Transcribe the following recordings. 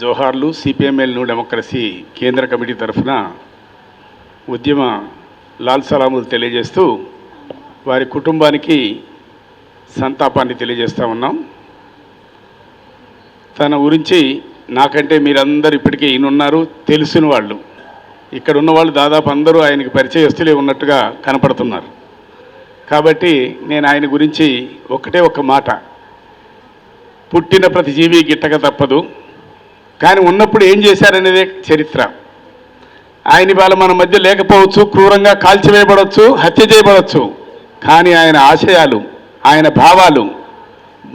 జోహార్లు CPML new democracy కేంద్ర committee తరఫున ఉద్యమ లాల్ సలాములు తెలియజేస్తూ వారి కుటుంబానికి సంతాపాన్ని తెలియజేస్తూ ఉన్నాం. తన గురించి నాకంటే మీరందరూ ఇప్పటికే ఈయనున్నారు తెలిసిన వాళ్ళు. ఇక్కడ ఉన్న వాళ్ళు దాదాపు అందరూ ఆయనకి పరిచయస్తులే ఉన్నట్టుగా కనపడుతున్నారు. కాబట్టి నేను ఆయన గురించి ఒకటే ఒక మాట. పుట్టిన ప్రతి జీవి గిట్టక తప్పదు. కానీ ఉన్నప్పుడు ఏం చేశారనేదే చరిత్ర. ఆయన ఇవాళ మన మధ్య లేకపోవచ్చు క్రూరంగా కాల్చివేయబడవచ్చు హత్య చేయబడవచ్చు కానీ ఆయన ఆశయాలు ఆయన భావాలు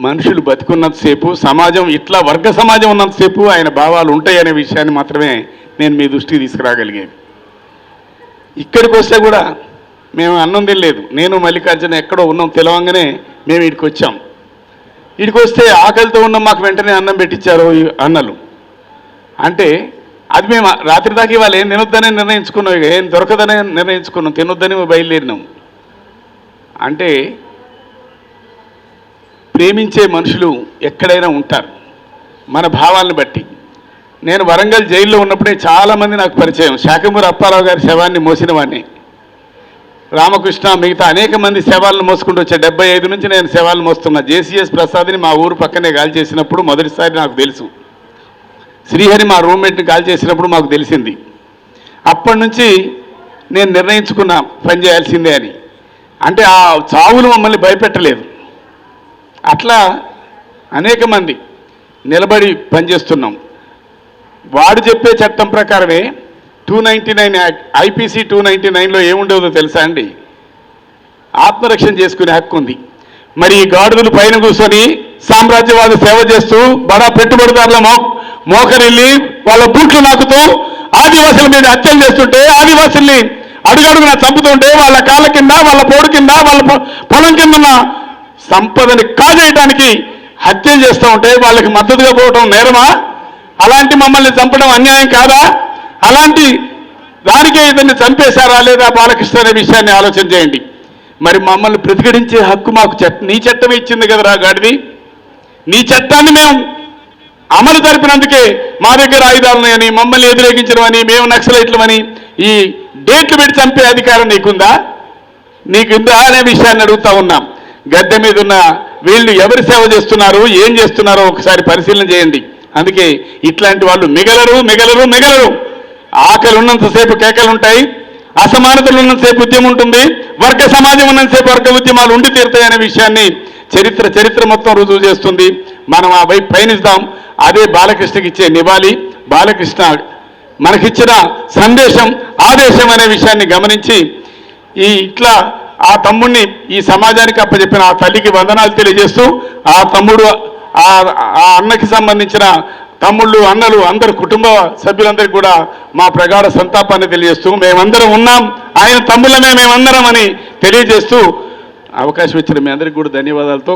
మనుషులు బతికున్నంతసేపు సమాజం ఇట్లా వర్గ సమాజం ఉన్నంతసేపు ఆయన భావాలు ఉంటాయనే విషయాన్ని మాత్రమే నేను మీ దృష్టికి తీసుకురాగలిగేది. ఇక్కడికి వస్తే కూడా మేము అన్నం తినలేదు నేను మల్లికార్జున ఎక్కడో ఉన్నాం తెలవంగానే మేము ఇక్కడికి వచ్చాం. ఇక్కడికి వస్తే ఆకలితో ఉన్నాం మాకు వెంటనే అన్నం పెట్టించారు అన్నలు. అంటే అది మేము రాత్రి దాకా ఇవాళ ఏం తినొద్దనే నిర్ణయించుకున్నాం ఏం దొరకదనే నిర్ణయించుకున్నాం తినొద్దని బయలుదేరినాం. అంటే ప్రేమించే మనుషులు ఎక్కడైనా ఉంటారు మన భావాలను బట్టి. నేను వరంగల్ జైల్లో ఉన్నప్పుడే చాలామంది నాకు పరిచయం శాఖమూరి అప్పారావు గారి శవాన్ని మోసిన వాడిని. రామకృష్ణ మిగతా అనేక మంది శవాలను మోసుకుంటూ వచ్చే డెబ్బై ఐదు నుంచి నేను శవాలను మోస్తున్నా. జేసీఎస్ ప్రసాద్ని మా ఊరు పక్కనే గాలి చేసినప్పుడు మొదటిసారి నాకు తెలుసు. శ్రీహరి మా రూమ్మేట్ని కాల్ చేసినప్పుడు మాకు తెలిసింది. అప్పటి నుంచి నేను నిర్ణయించుకున్నా పని చేయాల్సిందే అని. అంటే ఆ చావులు మమ్మల్ని భయపెట్టలేదు. అట్లా అనేక మంది నిలబడి పనిచేస్తున్నాం వాడు చెప్పే చట్టం ప్రకారమే two ninety nine IPC two ninety నైన్లో ఏముండేదో తెలుసా అండి? ఆత్మరక్షణ చేసుకునే హక్కు ఉంది. మరి ఈ గాడుదలు పైన కూర్చొని సామ్రాజ్యవాద సేవ చేస్తూ బడా పెట్టుబడిదారుల మోకరిల్లి వాళ్ళ బూట్లు నాకుతూ ఆదివాసుల మీద హత్యలు చేస్తుంటే ఆదివాసుల్ని అడుగడుగున చంపుతుంటే వాళ్ళ కాళ్ళ కింద వాళ్ళ పోడు కింద వాళ్ళ పొ- పొలం కింద ఉన్న సంపదని కాజేయడానికి హత్యలు చేస్తూ ఉంటే వాళ్ళకి మద్దతుగా పోవటం నేరమా? అలాంటి మమ్మల్ని చంపడం అన్యాయం కాదా? అలాంటి దానికే ఇతన్ని చంపేశారా లేదా బాలకృష్ణ అనే విషయాన్ని ఆలోచన చేయండి. మరి మమ్మల్ని ప్రతిఘటించే హక్కు మాకు చట్ట నీ చట్టం ఇచ్చింది కదరా గాడిది? నీ చట్టాన్ని మేము అమలు జరిపినందుకే మా దగ్గర ఆయుధాలు ఉన్నాయని మమ్మల్ని వ్యతిరేకించడం అని మేము నక్సలైట్లమని ఈ డేట్లు పెట్టి చంపే అధికారం నీకుందా? నీకుందా అనే విషయాన్ని అడుగుతా ఉన్నాం. గద్దె మీద ఉన్న వీళ్ళు ఎవరు సేవ చేస్తున్నారు ఏం చేస్తున్నారో ఒకసారి పరిశీలన చేయండి. అందుకే ఇట్లాంటి వాళ్ళు మిగలరు మిగలరు మిగలరు. ఆకలి ఉన్నంతసేపు కేకలు ఉంటాయి అసమానతలు ఉన్నంతసేపు ఉద్యమం ఉంటుంది వర్గ సమాజం ఉన్నంతసేపు వర్గ ఉద్యమాలు ఉండి తీరుతాయనే విషయాన్ని చరిత్ర చరిత్ర మొత్తం రుజువు చేస్తుంది. మనం ఆ వైపు పయనిస్తాం అదే బాలకృష్ణకి ఇచ్చే నివాళి బాలకృష్ణ మనకిచ్చిన సందేశం ఆదేశం అనే విషయాన్ని గమనించి ఈ ఇట్లా ఆ తమ్ముడిని ఈ సమాజానికి అప్పచెప్పిన ఆ తల్లికి వందనాలు తెలియజేస్తూ ఆ తమ్ముడు ఆ ఆ అన్నకి సంబంధించిన తమ్ముళ్ళు అన్నలు అందరు కుటుంబ సభ్యులందరికీ కూడా మా ప్రగాఢ సంతాపాన్ని తెలియజేస్తూ మేమందరం ఉన్నాం. ఆయన తమ్ముళ్ళమే మేమందరం అని తెలియజేస్తూ అవకాశం ఇచ్చిన మీ అందరికీ కూడా ధన్యవాదాలతో